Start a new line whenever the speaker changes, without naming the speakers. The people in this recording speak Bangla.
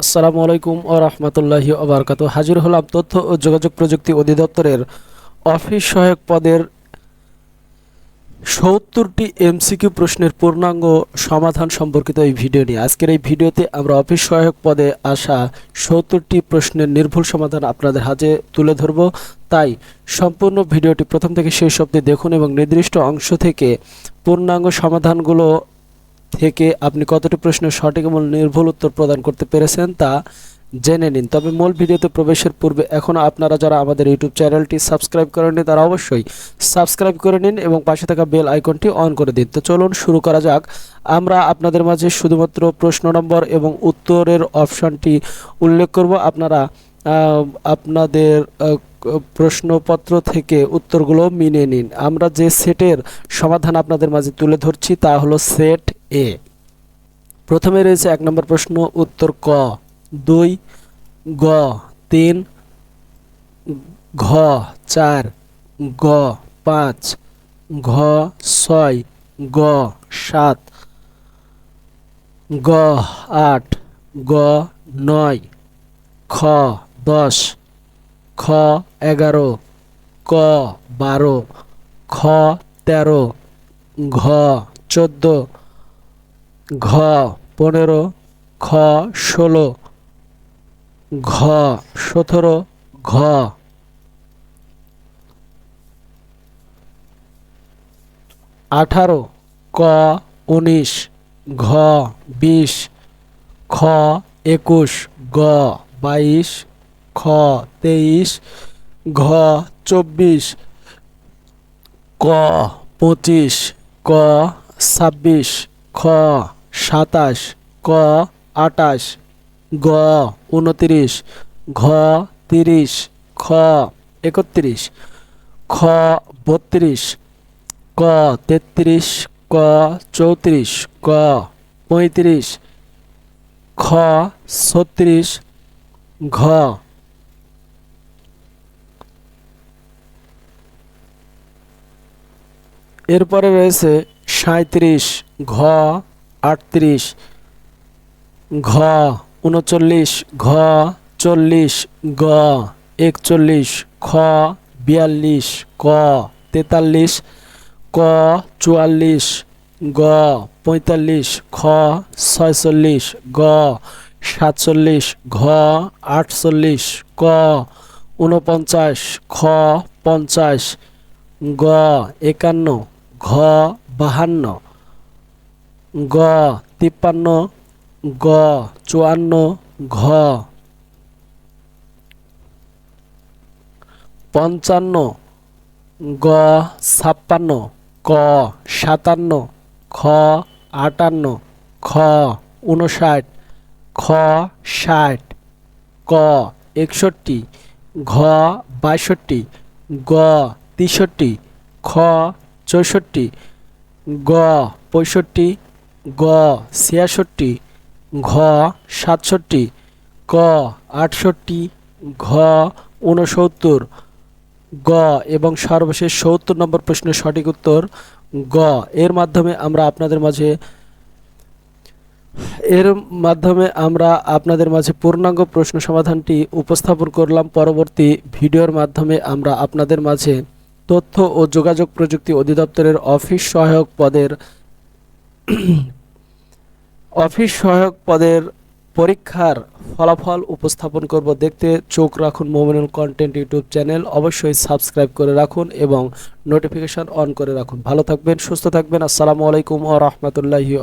আসসালামু আলাইকুম ও রহমতুল্লাহি ওবরকাত হাজির হলাম তথ্য ও যোগাযোগ প্রযুক্তি অধিদপ্তরের অফিস সহায়ক পদের সত্তরটি এমসিকিউ প্রশ্নের পূর্ণাঙ্গ সমাধান সম্পর্কিত এই ভিডিও নিয়ে। আজকের এই ভিডিওতে আমরা অফিস সহায়ক পদে আসা সত্তরটি প্রশ্নের নির্ভুল সমাধান আপনাদের হাতে তুলে ধরব। তাই সম্পূর্ণ ভিডিওটি প্রথম থেকে শেষ অবধি দেখুন এবং নির্দিষ্ট অংশ থেকে পূর্ণাঙ্গ সমাধানগুলো থেকে আপনি কতটি প্রশ্নের সঠিক এবং নির্ভুল উত্তর প্রদান করতে পেরেছেন তা জেনে নিন। তবে মূল ভিডিওতে প্রবেশের পূর্বে এখনও আপনারা যারা আমাদের ইউটিউব চ্যানেলটি সাবস্ক্রাইব করেননি তারা অবশ্যই সাবস্ক্রাইব করে নিন এবং পাশে থাকা বেল আইকনটি অন করে দিন। তো চলুন শুরু করা যাক। আমরা আপনাদের মাঝে শুধুমাত্র প্রশ্ন নম্বর এবং উত্তরের অপশনটি উল্লেখ করব। আপনারা আপনাদের প্রশ্নপত্র থেকে উত্তরগুলো মিনে নিন। আমরা যে সেটের সমাধান আপনাদের মাঝে তুলে ধরছি তা হলো সেট এ। প্রথমে রয়েছে এক নম্বর প্রশ্ন, উত্তর ক। দুই, গ। তিন, ঘ। চার, গ। পাঁচ, ঘ। ছয়, গ। সাত, গ। আট, গ। নয়, খ। দশ, খ। এগারো, ক। বারো, খ। তেরো, ঘ। চোদ্দ ঘ, পনেরো খ ষোলো, ঘ, সতেরো, ঘ। আঠারো, ক, উনিশ, ঘ, বিশ, খ, একুশ, গ, বাইশ, খ, তেইশ, ঘ, চব্বিশ, ক, পঁচিশ, ক, ছাব্বিশ, খ। সাতাশ, ক, আটাশ, গ, উনত্রিশ, ঘ, তিরিশ, খ, একত্রিশ, খ, বত্রিশ, ক, তেত্রিশ, ক, চৌত্রিশ, ক, পঁয়ত্রিশ, খ, ছত্রিশ, ঘ। এরপরে রয়েছে সাঁত্রিশ ঘ আটত্রিশ, ঘ উনচল্লিশ, ঘ চল্লিশ, গ একচল্লিশ, খ বিয়াল্লিশ, ক তেতাল্লিশ, ক চুয়াল্লিশ, গ পঁয়তাল্লিশ, খ ছয়চল্লিশ, গ সাতচল্লিশ, ঘ আটচল্লিশ, ক উনপঞ্চাশ খ পঞ্চাশ, গ একান্ন, ঘ বাহান্ন। গ, তিপ্পান্ন, গ, চুয়ান্ন, ঘ। পঞ্চান্ন, গ, ছাপ্পান্ন, ক, সাতান্ন, খ, আটান্ন, খ উনষাট খ, ষাট, ক, একষট্টি, ঘ বাষট্টি গ, তেষট্টি, খ, চৌষট্টি, গ, পঁয়ষট্টি গ ছিয়াষট্টি, ঘ সাতষট্টি, ক আটষট্টি, ঘ ঊনসত্তর। গ এবং সর্বশেষ সত্তর নম্বর প্রশ্নের সঠিক উত্তর গ। এর মাধ্যমে আমরা আপনাদের মাঝে, এর মাধ্যমে আমরা আপনাদের মাঝে পূর্ণাঙ্গ প্রশ্ন সমাধানটি উপস্থাপন করলাম। পরবর্তী ভিডিওর মাধ্যমে আমরা আপনাদের মাঝে তথ্য ও যোগাযোগ প্রযুক্তি অধিদপ্তরের অফিস সহায়ক পদের অফিস সহায়ক পদের পরীক্ষার ফলাফল উপস্থাপন করব দেখতে চোখ রাখুন মোমিনুল কন্টেন্ট ইউটিউব চ্যানেল অবশ্যই সাবস্ক্রাইব করে রাখুন এবং নোটিফিকেশান অন করে রাখুন। ভালো থাকবেন, সুস্থ থাকবেন। আসসালামু আলাইকুম ও রহমতুল্লাহি